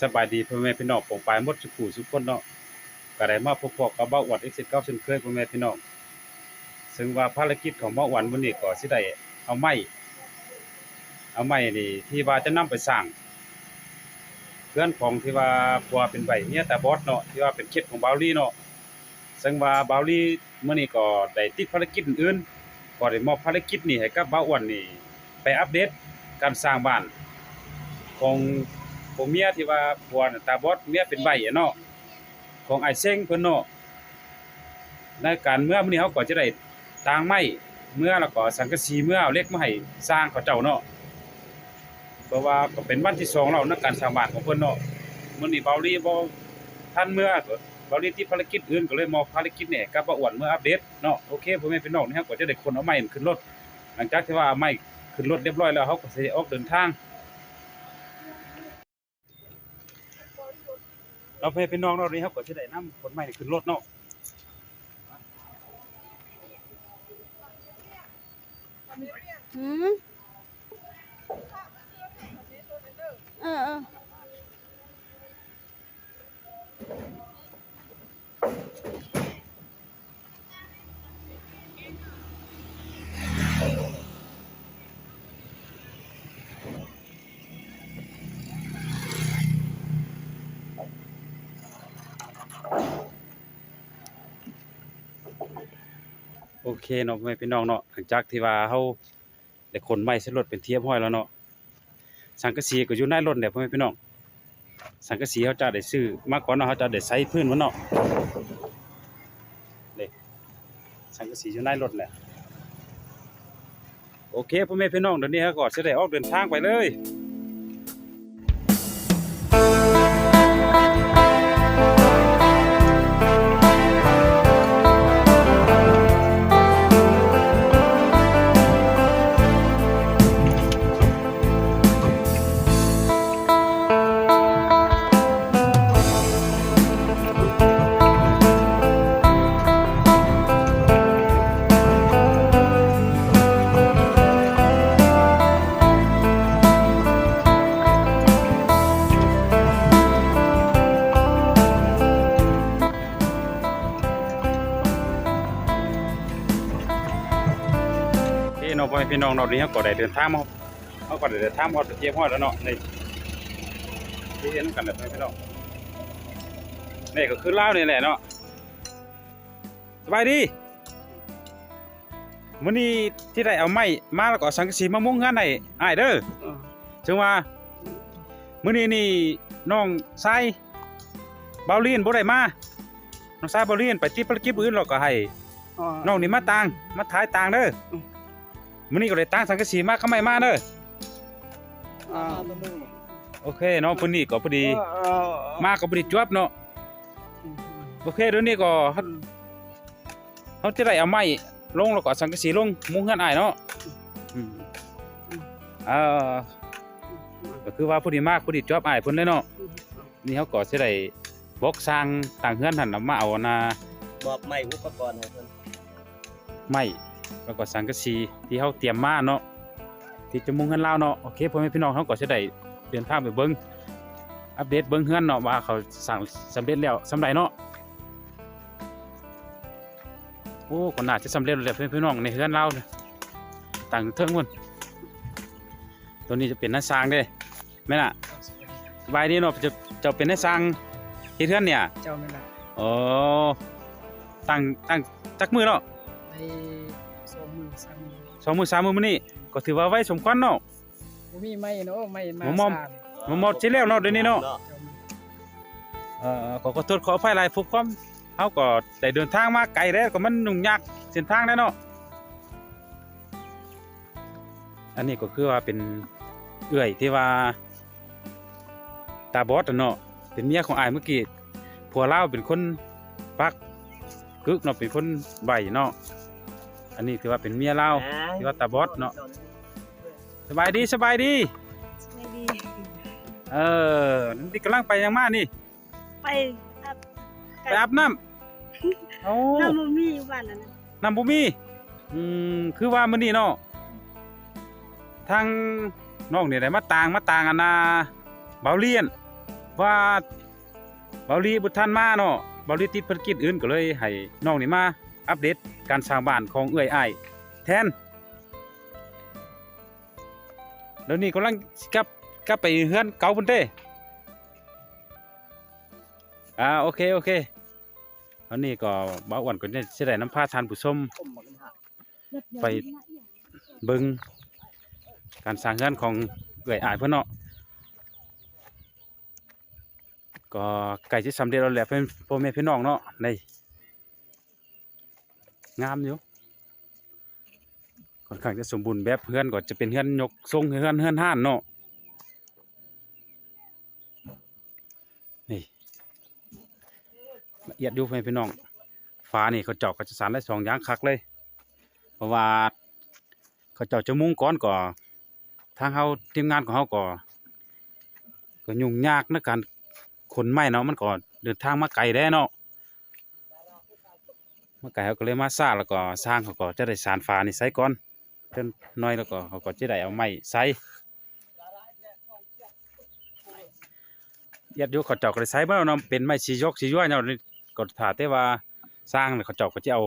สบายดีพ่อแม่พี่น้องปองปลายหมดทุกผู้ทุกคนเนาะก็ได้มาพบพอกับเบ้าอวด X9 เก้าเช่นเคยพ่อแม่พี่น้องซึ่งว่าภารกิจของเบ้าอวดวันมื้อนี้ก็สิได้เอาไม้เอาไม้นี่ที่ว่าจะนำไปสร้างเพื่อนของที่ว่าผัวเป็นใบเมียแตาบอดเนาะที่ว่าเป็นเคล็ดของบาวลี่เนาะซึ่งว่าบาวลี่มื้อนี้ก็ได้ติดภารกิจอื่นก็ได้มอบภารกิจนี้ให้กับเบ้าอ้วนนี่ไปอัปเดตการสร้างบ้านของ ของเมียที่ว่าผัวน่ะตาบอดเมียเป็นใบอะเนาะของไอ้เซ้งเพิ่นเนาะในการเมื่อมื้อนี้เฮาก็จะได้ตางไม้เมื่อแล้วก็สังกะสีเมื่อเอาเหล็กมาให้สร้างเขาเจ้าเนาะเพราะว่าก็เป็นวันที่สองแล้วในการสร้างบ้านของเพิ่นเนาะมื้อนี้เบาลีบ่ทันเมื่อก็เบาลีติดภารกิจอื่นก็เลยมอบภารกิจนี้กับป้าอ้วนเมื่ออัปเดตเนาะโอเคพ่อแม่พี่น้องนี่ครับก็จะได้ขนเอาไม้ขึ้นรถหลังจากที่ว่าเอาไม้ขึ้นรถเรียบร้อยแล้วเฮาก็สิออกเดินทาง เราไปพี่น้องเรานี้ครับก็จะได้น้ำคนใหม่ขึ้นรถเนาะอืมเออเออ โอเคเนาะพ่อแม่พี่น้องเนาะหลังจากที่ว่าเฮาได้ขนไม้ใส่รถเป็นเทียบห้อยแล้วเนาะสังกะสีก็อยู่ในรถแหละพ่อแม่พี่น้องสังกะสีเขาจะได้ซื้อมาก่อนเนาะเขาจะได้ใส่พื้นมันเนาะนี่สังกะสีอยู่ในรถแหละโอเคพ่อแม่พี่น้องเดี๋ยวนี้เขาก็สิได้ออกเดินทางไปเลย พี่น้องพ่อแม่พี่น้องเรานี้ก็ได้เดินทางมาเขาก็ได้เดินทางมาเทียบห้อยแล้วเนาะนี่ที่เห็นกันแบบนี้พี่น้องนี่ก็คือลาวนี่แหละเนาะสบายดีมื้อนี้ที่ได้เอาไม้มาแล้วก็เอาสังกะสีมามุงงานให้อ้ายเด้อจึงว่ามื้อนี้นี่น้องชายเบาลีนบ่ได้มาน้องชายเบาลีนไปติดภารกิจอื่นแล้วก็ให้น้องนี่มาต่างมาถ่ายต่างเด้ออ มมื้อนี้ก็เลยต่างสังกะสีมาก็ไม่มาเด้ออ่าโอเคเนาะพุ่นนี้ก็พอดี มาก็บ่ได้จวบเนาะโอเคเดี๋ยวนี้ก็เฮาเฮาจะได้เอาไม้ลงแล้วก็เอาสังกะสีลงมุงเฮือนอ้ายเนาะอืมเอ่อก็คือว่าพอดีมากพอดีจวบอ้ายเพิ่นเลยเนาะนี่เฮาก็สิได้บอกสร้างต่างเฮือนหั่นน่ะมาเอานาบอกไม่อุปกรณ์ให้เพิ่นไม้ แล้วก็สังกะสีที่เฮาเตรียมมาเนาะที่จะมุงเฮือนลาวเนาะโอเคพ่อแม่พี่น้องเฮาก็สิได้เดินทางไปเบิ่งอัปเดตเบิ่งเฮือนเนาะว่าเขาสร้างสำเร็จแล้วสำใดเนาะโอ้ก็น่าจะสำเร็จแล้วเพื่อนพี่น้องในเฮือนเราเนี่ยต่างเทิงพุ่นตัวนี้จะเป็นหน้าสร้างเด้แม่นน่ะสบายดีเนาะจะจะเป็นหน้าสร้างเฮ็ดเฮือนเนี่ยเจ้าไม่ละอ๋อตั้งตั้งจักมือเนาะในสอง มือสามมือสองมือสามมือมื้อนี้ก็ถือว่าไว้สมควรเนาะ บ่มีไม้เนาะไม้มาหมอม สร้างมันหมดสิแล้วเนาะเดี๋ยวนี้เนาะเจ้ามาเอ่อขอขอโทษขออภัยหลายพบความเฮาก็ได้เดินทางมาไกลแล้วก็มันยุ่งยากเส้นทางแน่เนาะอันนี้ก็คือว่าเป็นเอื้อยที่ว่าตาบอดอะเนาะเป็นเมียของอายเมื่อกี้ผัวลาวเป็นคนปักกึกเนาะเป็นคนใบเนาะ อันนี้ถือว่าเป็นเมียลาวที่ว่าตาบอดเนาะสบายดีสบายดีไม่ดี เออนี่กำลังไปยังมานี่ ไปอาบไปอาบน้ำโอ้น้ำมันมีอยู่บ้านนั่นน่ะน้ำบุมีอืมคือว่ามื้อนี้เนาะทางน้องนี่ได้มาต่างมาต่างอันนาเบาเลียน ว่าเบาลีบุทันมาเนาะเบาลีติดภารกิจอื่นก็เลยให้น้องนี่มา อัปเดตการสร้างบ้านของเอื้อยอ้ายแทนแล้วนี่กำลังกลับกลับไปเฮือนเก่าพุ่นเด้อ่าโอเคโอเคอันนี้ก็บ่าวอ้วนก็จะสิได้นำพาทานผู้ชมไปเบิ่งการสร้างเฮือนของเอื้อยอ้ายเพิ่นเนาะก็ใกล้สิสำเร็จแล้วแหละเพิ่อนพ่อแม่พี่น้องเนาะใน งามอยู่ค่อนข้างจะสมบูรณ์แบบเฮือนก็จะเป็นเฮือนยกทรงเฮือนเฮือนห้านเนาะนี่ละเอียดอยู่พ่อแม่พี่น้องฟ้านี่เขาเจาะก็จะสานได้สองอย่างคักเลย เพราะว่าเขาเจ้าจะมุ่งก้อนก่อทางเฮาทีมงานของเฮาก่อก็ยุ่งยากในการขนไม้เนาะมันก็เดินทางมาไกลแด้เนาะ มาไกลเขาก็เลยมาสร้างแล้วก็สร้างเขาก็จะได้สานฟ้านี่ใส่ก่อนจนน้อยแล้วก็เขาก็จะได้เอาไม้ใส่ยัดอยู่เขาเจ้าก็ได้ใส่บ่เนาะเป็นไม้สียกสีย้อยเนาะนี่ก็ถ้าแต่ว่าสร้างแล้วเขาเจ้าก็จะเอา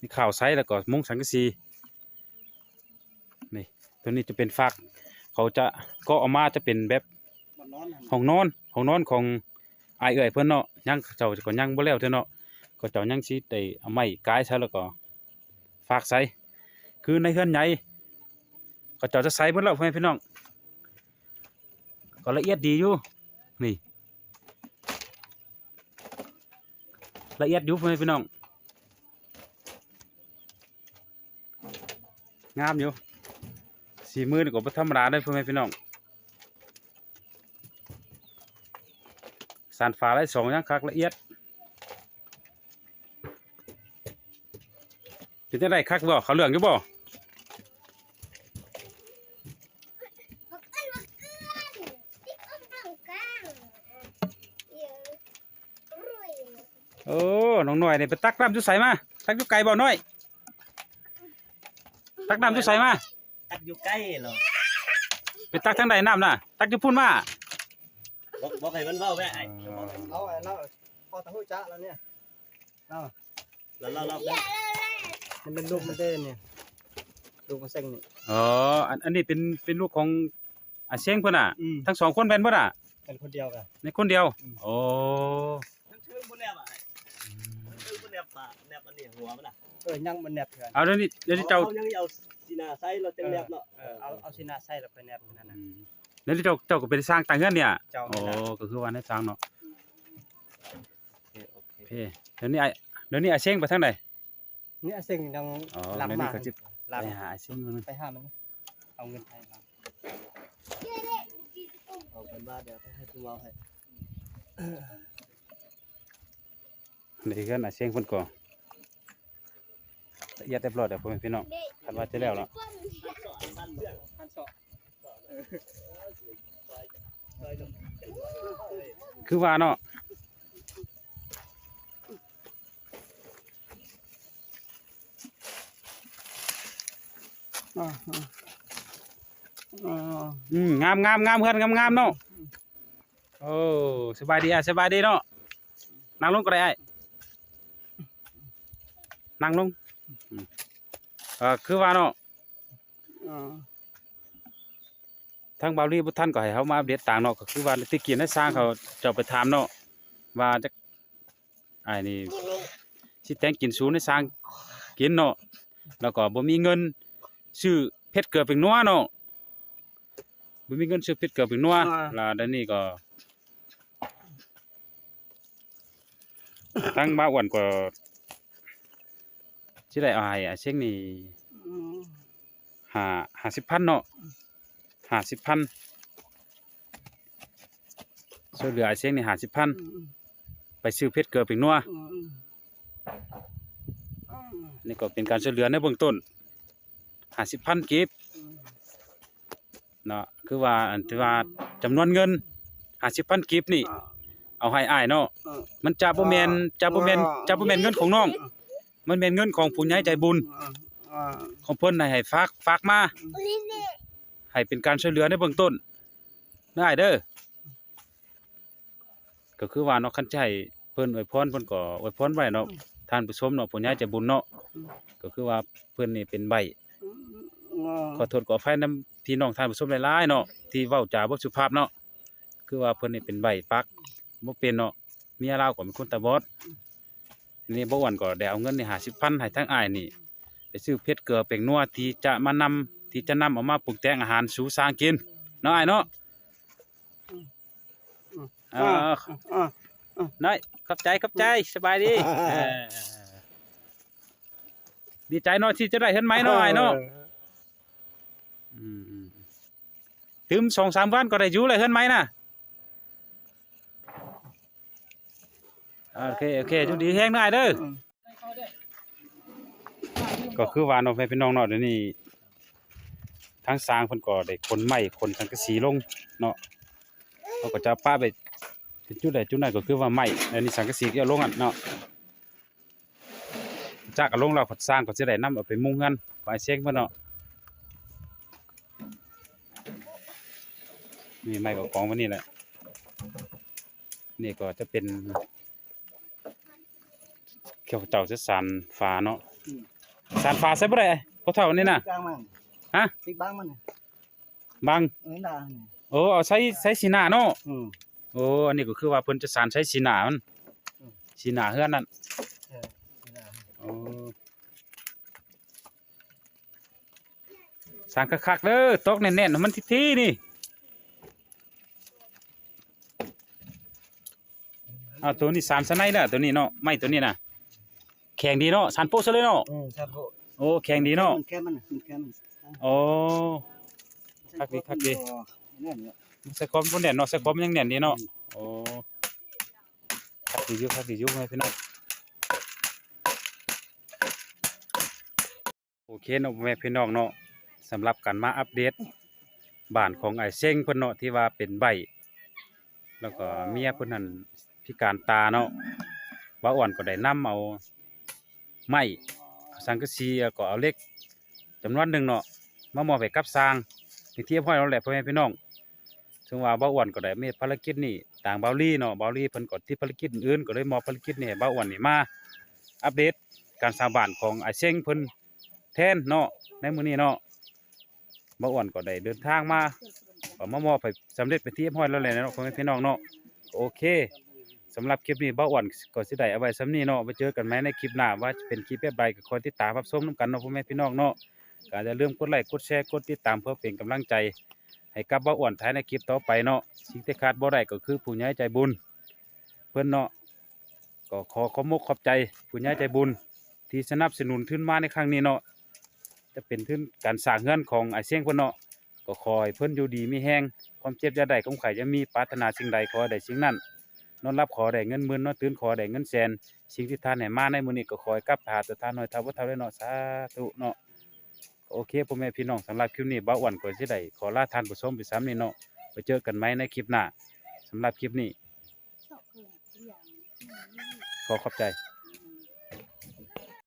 นี่ข้าวใส่แล้วก็มุงสังกะสีตัวนี้จะเป็นฟักเขาจะก็ออกมาจะเป็นแบบมันนอนหั่นห้องนอนห้องนอนของอายเอ่ยเพิ่นเนาะยังเจ้าก็ยังบ่แล้วเด้อเนาะ ก็เจ้ายังสิได้เอาไม้กายใส่แล้วก็ฝากใส่คือในเฮือนใหญ่ก็เจ้าจะใส่เบิ่อแล้วพ่อแม่พี่น้องก็ละเอียดดีอยู่นี่ละเอียดอยู่พ่อแม่พี่น้องงามอยู่สีมือนี่ก็บ่ธรรมดาเด้อพ่อแม่พี่น้องสานฟ้าได้สองย่งคักละเอียด เป็นจังไดคักบ่เขาเหลืองอยู่บ่โอ้น้องหน่อยนี่ไปตักน้ำจุใสมาตักจุไก่บ่น้อย ตักน้ำจุใสมาตัดอยู่ใกล้เหรอไปตักทางใดน้ำน่ะ ตักจุพุ่นมาบอกบอกให้มันเว้าแม่ไอ้เอาไอ้เราพอตะหู้จ้าแล้วเนี่ยแล้วเราเรา มันเป็นลูกมันเต้นเนี่ยลูกมันเซ็งนี่อ๋ออันอันนี้เป็นเป็นลูกของอาเซียงเพิ่นน่ะ อืมทั้งสองคนเป็นเพิ่นน่ะเป็นคนเดียวกัน ในคนเดียวอืม โอ้มันชื่อบ่แนบอะไอ้มันชื่อบ่แนบปะแนบอันนี้หัวมันน่ะเออยังมันแนบเถื่อนเอาเดี๋ยวนี้เดี๋ยวนี้เจ้ายังเอาสินาใส่เราจังแนบเนาะเออเอาเอาสินาใส่แล้วไปแนบนั่นอืน่ะมเดี๋ยวนี้เจ้าเจ้าก็เป็นสร้างต่างเฮือนเนี่ยเจ้าโอ้นี่นะก็คือว่าในสร้างเนาะโอเคโอเคเดี๋ยวนี้ไอเดี๋ยวนี้อาเซียงไปทางใด นี่เซ็งยังอ๋อหลังเดี๋ยวนี้มาก็สิหลังไปหาอาเซียงมันงไปห้ามันเอาเงินไทยมาเอาเป็นว่าเดี๋ยวให้คุณเอาให้เดี๋ยวเฮือนอาเซียงเพิ่นก็ละเอียดเรียบร้อยแล้วพ่อแม่พี่น้องคันว่าจะแล้วเนาะพันสองคือว่าเนาะ อ่าอ่าอืมงามงามงามเฮือนงามงามเนาะโอ้สบายดีอะสบายดีเนาะนั่งลงก็ได้ไอ้นั่งลงอืมเออคือว่าเนาะอ่าทางบาวลีบุท่านก็ให้เขามาอัปเดตต่างเนาะก็คือว่าที่กินได้สร้างเขาเจ้าไปถามเนาะว่าจะไอ้นี่สิแต่งกินสูนให้สร้างกินเนาะแล้วก็บ่มีเงิน ซื้อเพชรเกลือเป็นนัวเนาะบ่มีเงินซื้อเพชรเกลือเป็นนัวแล้วเดี๋ยวนี้ก็ตั้งมาอ้วนก็สิได้เอาให้อาเช็งนี่อืมห้าห้าสิบพันเนาะห้าสิบพันช่วยเหลือไอ้เสียงนี่ห้าสิบพันอืมไปซื้อเพชรเกลือเป็นนัวอืมอืมอืมนี่ก็เป็นการช่วยเหลือในเบื้องต้น ห้าสิบพันกีบเนาะคือว่าอันที่ว่าจำนวนเงินห้าสิบพันกีบนี่อ่าเอาให้อ้ายเนาะอ่ามันจะบ่แม่นจะบ่แม่นอ่าจะบ่แม่นเงินของน้อง มันแม่นเงินของผู้ใหญ่ใจบุญอ่าอ่าของเพิ่นให้ให้ฝากฝากมาให้เป็นการช่วยเหลือในเบื้องต้นได้เด้อก็คือว่าเนาะคันใจเพิ่นอวยพรเพิ่นก็อวยพรไว้เนาะท่านผู้ชมเนาะผู้ใหญ่ใจบุญเนาะก็คือว่าเพิ่นนี่เป็นใบ ขอโทษขออภัยนํพี่น้องท่านผู้ชมหลายๆเนาะที่เว้าจาบ่สุภาพเนาะคือว่าเพิ่นนี่เป็นใบปักบ่เป็นเนาะเมียเราก็เป็นคนตาบอดนี่บ่อ้วนก็ได้เอาเงินนี่50,000ให้ทางอ้ายนี่ไปซื้อเพชรเกลือแป้งนัวที่จะมานำที่จะนำเอามาปรุงแต่งอาหารสู่สร้างกินเนาะอ้ายเนาะอ่าอ่าน้อยขอบใจขอบใจสบายดีเออดีใจเนาะที่จะได้เห็นไหมเนาะอ้ายเนาะอืมๆ ถึมสองสามวันก็ได้อยู่เลยเฮือนไหมน่ะโอเคโอเคอยู่ดีแห้งได้เด้อก็คือว่าเน้องพี่น้องเนาะเดี๋ยวนี้ทางสร้างเพิ่นก็ได้ขนไม้ขนสังกะสีลงเนาะเขาก็จะป้าไปจุดใดจุดไหนก็คือว่าไม้อันนี้สังกะสีก็ลงอะเนาะจากเอาลงแล้วก็สร้างก็สิได้นำเอาไปมุงกันก็ไว้เช็คเพิ่นเนาะ มีไม้กับของวันนี้แหละ นี่ก็จะเป็นเขียวเจ้าจะสานฟ้าเนาะสานฟ้าใช่ปะเลยพวกเท่านี่นะกลางมันฮะติ๊กบ้างมันบางเอ้ยด่าเนี่ยโอ้เอาใช้ใช้สีหน้าเนาะอืมโอ้อันนี้ก็คือว่าเพิ่นจะสานใช้สีหน้ามันอืมสีหน้าเฮือนนั่นเออนี่ด่าโอ้สานคักๆเด้อตกแน่นๆให้มันทีๆนี่ อาตัวนี้สานสไนแล้วตัวนี้เนาะไม่ตัวนี้น่ะแข็งดีเนาะสานโป๊ะซะเลยเนาะอืมชาโบโอ้แข็งดีเนาะมันแค่มันมันแค่มันโอ้คักดีคักดีเนี่ยเนี่ยใส่ความบ่แน่นเนาะใส่ความมันยังแน่นดีเนาะโอ้คักดีอยู่คักดีอยู่ให้พี่น้องโอเคเนาะแม่พี่น้องเนาะสำหรับการมาอัปเดตบ้านของไอ้เซ้งเพิ่นเนาะที่ว่าเป็นใบแล้วก็เมียเพิ่นนั่น พิการตาเนาะบ่าอ่อนก็ได้นํเอาไม้สังกะสีก็เอาเล็กจำนวนหนึ่งเนาะมามอบให้กับสร้างเป็นที่เรียบร้อยแล้วแหละพ่อแม่พี่น้องซึ่งว่าบ่าอ่อนก็ได้เมีภารกิจนี้ต่างเบาลี่เนาะเบาลี่เพิ่นก็ที่ภารกิจอื่นก็เลยมอบภารกิจนี้ให้บ่าอ่อนนี่มาอัปเดตการสร้างบ้านของไอเซ้งเพิ่นแทนเนาะในมื้อนี้เนาะบ่าอ่อนก็ได้เดินทางมาก็มามอบให้สำเร็จเป็นที่เรียบร้อยแล้วแหละเนาะพ่อแม่พี่น้องเนาะโอเค สำหรับคลิปนี้เบ้าอ้วนก็สิได้เอาไว้สำนี้เนาะไว้เจอกันใหมในคลิปหน้าว่าจะเป็นคลิปแบบใดก็คอยติดตามรับชมนํกันเนาะพ่อแม่พี่น้องเนาะก็อย่าลืมกดไลค์กดแชร์กดติดตามเพื่อเป็นกำลังใจ ให้กับเบ้าอ้วนท้ายในคลิปต่อไปเนาะสิ่งที่ขาดบ่ได้ก็คือผู้ใหญ่ใจบุญ เพิ่อนเนาะก็ขอขอมกขอบใจผู้ใหญ่ใจบุญ ที่สนับสนุนทุนมาในครั้งนี้เนาะจะเป็นทุนการสร้างเงินของไอเสียงเพิ่นเนาะก็ขอให้เพิ่อนอยู่ดีมีแห้งความเจ็บจะได้ของไข่จะมีปรารถนาสิ่งใดขอได้สิ่งนั้น นอนรับขอได้เงินหมื่นนอนตื่นขอได้เงินแสนสิ่งที่ท่านให้มาในมื้อนี้ก็ขอให้กลับหาตัวท่านน้อยเท่าบ่เท่าได้เนาะสาธุเนาะโอเคพ่อแม่พี่น้องสำหรับคลิปนี้บ่าวอ้วนก็สิได้ขอลาท่านผู้ชมไปซ้ำนี้เนาะไปเจอกันใหม่ในคลิปหน้าสำหรับคลิปนี้ ขอขอบใจ